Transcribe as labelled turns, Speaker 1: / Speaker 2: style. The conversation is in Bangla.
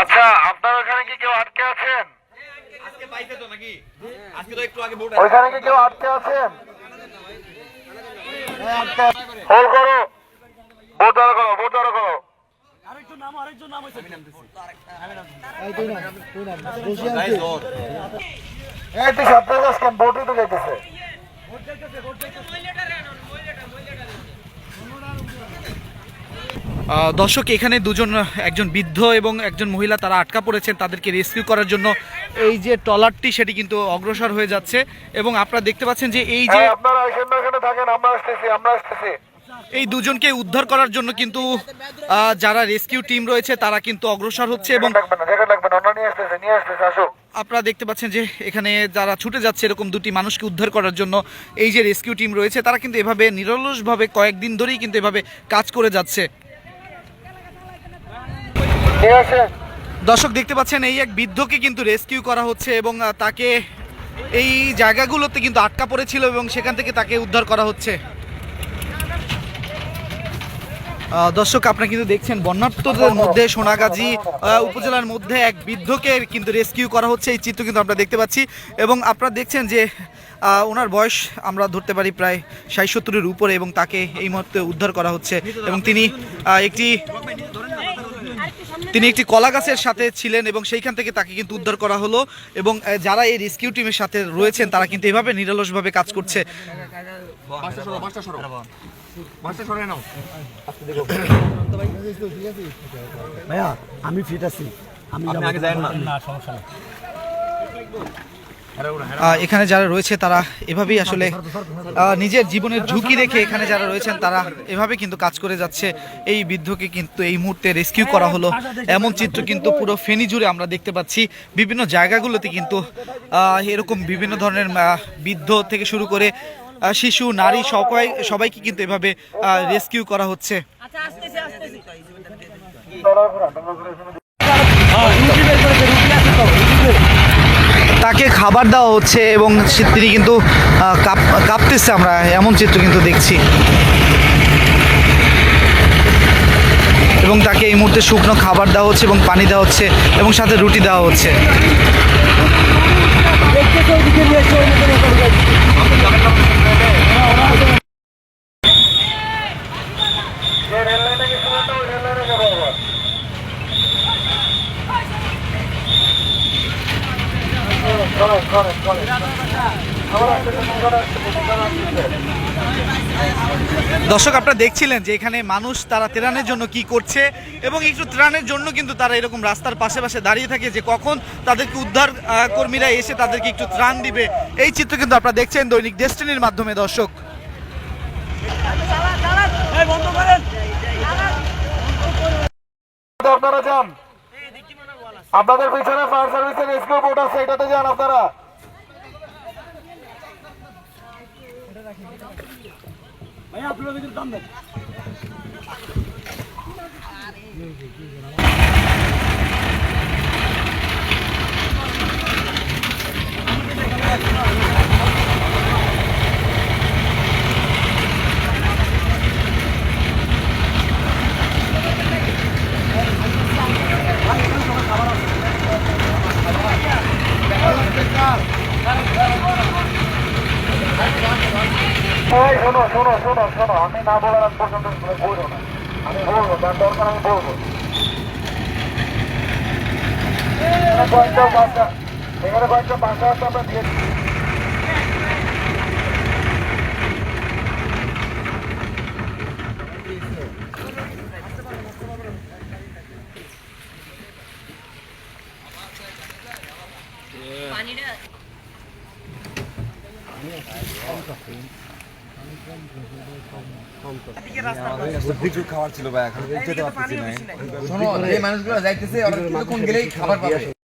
Speaker 1: আচ্ছা আপনার ওখানে কি কেউ আটকে আছেন?
Speaker 2: আজকে পাইছে তো নাকি? আজকে তো একটু আগে ভোট
Speaker 1: ওইখানে কি কেউ আটকে আছেন? হোল্ড করো। ভোট দাঁড়া করো ভোট দাঁড়া করো। ভোটই তো যাইতেছে।
Speaker 3: দর্শক এখানে দুজন একজন বৃদ্ধ এবং একজন মহিলা তারা আটকা পড়েছেন তাদেরকে রেস্কিউ করার জন্য। এই যে ট্রলারটি সেটি কিন্তু অগ্রসর হয়ে যাচ্ছে এবং আপনারা দেখতে পাচ্ছেন যে এই যে
Speaker 1: হ্যাঁ, আপনারা এখানে এখানে থাকেন আমরা আসতেছি আমরা আসতেছি।
Speaker 3: এই দুজনকে উদ্ধার করার জন্য কিন্তু যারা রেস্কিউ টিম রয়েছে তারা কিন্তু অগ্রসর হচ্ছে এবং আপনারা দেখতে পাচ্ছেন যে এখানে যারা ছুটে যাচ্ছে এরকম দুটি মানুষকে উদ্ধার করার জন্য এই যে রেস্কিউ টিম রয়েছে তারা কিন্তু এভাবে নিরলসভাবে কয়েকদিন ধরেই কিন্তু এভাবে কাজ করে যাচ্ছে। দর্শক দেখতে পাচ্ছেন এই এক বৃদ্ধকে কিন্তু রেস্কিউ করা হচ্ছে এবং তাকে এই জায়গাগুলোতে কিন্তু আটকা পড়েছিল এবং সেখান থেকে তাকে উদ্ধার করা হচ্ছে। দর্শক আপনারা কিন্তু দেখছেন বন্যার্থদের মধ্যে সোনাগাজী উপজেলার মধ্যে এক বৃদ্ধকে কিন্তু রেস্কিউ করা হচ্ছে। এই চিত্র কিন্তু আমরা দেখতে পাচ্ছি এবং আপনারা দেখছেন যে ওনার বয়স আমরা ধরতে পারি প্রায় ষাট সত্তরের উপরে এবং তাকে এই মুহূর্তে উদ্ধার করা হচ্ছে এবং তিনি একটি তিনি একটি কলা গাছের সাথে ছিলেন এবং সেইখান থেকে তাকে কিন্তু উদ্ধার করা হলো এবং যারা এই রেস্কিউ টিমের সাথে রয়েছেন তারা কিন্তু এভাবে নিরলসভাবে কাজ করছে।
Speaker 4: ভাইয়া আমি ফিট আছি। আমি
Speaker 2: আগে যাই না।
Speaker 3: আহ, এখানে যারা রয়েছে তারা এভাবেই আসলে আহ, নিজের জীবনের ঝুঁকি রেখে এখানে যারা রয়েছেন তারা এভাবে কিন্তু কাজ করে যাচ্ছে। এই বৃদ্ধকে কিন্তু এই মুহূর্তে রেস্কিউ করা হলো। এমন চিত্র কিন্তু পুরো ফেনী জুড়ে আমরা দেখতে পাচ্ছি। বিভিন্ন জায়গাগুলোতে কিন্তু আহ, এরকম বিভিন্ন ধরনের আহ, বৃদ্ধ থেকে শুরু করে শিশু নারী সবাই সবাইকে কিন্তু এভাবে রেস্কিউ করা হচ্ছে। তাকে খাবার দেওয়া হচ্ছে এবং তিনি কিন্তু কাঁপ- কাঁপতেছে আমরা, এমন চিত্র কিন্তু দেখছি। এবং তাকে এই মুহূর্তে শুকনো খাবার দেওয়া হচ্ছে এবং পানি দেওয়া হচ্ছে এবং সাথে রুটি দেওয়া হচ্ছে
Speaker 1: চলেন চলেন চলেন আমার আসতেছে মোকার আসতেছে মোকার আসতেছে
Speaker 3: দর্শক আপনারা দেখছিলেন যে এখানে মানুষ তারা ত্রাণের জন্য কি করছে এবং একটু ত্রাণের জন্য কিন্তু তারা এরকম রাস্তার পাশে পাশে দাঁড়িয়ে থাকে যে কখন তাদেরকে উদ্ধার কর্মীরা এসে তাদেরকে একটু ত্রাণ দিবে। এই চিত্র কিন্তু আপনারা দেখছেন দৈনিক ডেস্টিনির মাধ্যমে দর্শক।
Speaker 1: আপনারা যান। আপনাদের পিছনে ফায়ার সার্ভিসের রেস্কিউ বোট আছে এটাতে যান আপনারা।
Speaker 4: আপনারা
Speaker 1: এই শোনো শোনো শোনো শোনো। আমি না বলার আগ পর্যন্ত তুমি বলব না। আমি বলব তার দরকার আমি বলব। এখানে কয়েকটা বাচ্চা, এখানে কয়েকটা বাচ্চা আছে, আমরা দিয়ে
Speaker 5: শোনো যে মানুষগুলো যাইতেছে কোন গেলেই খাবার পাবে।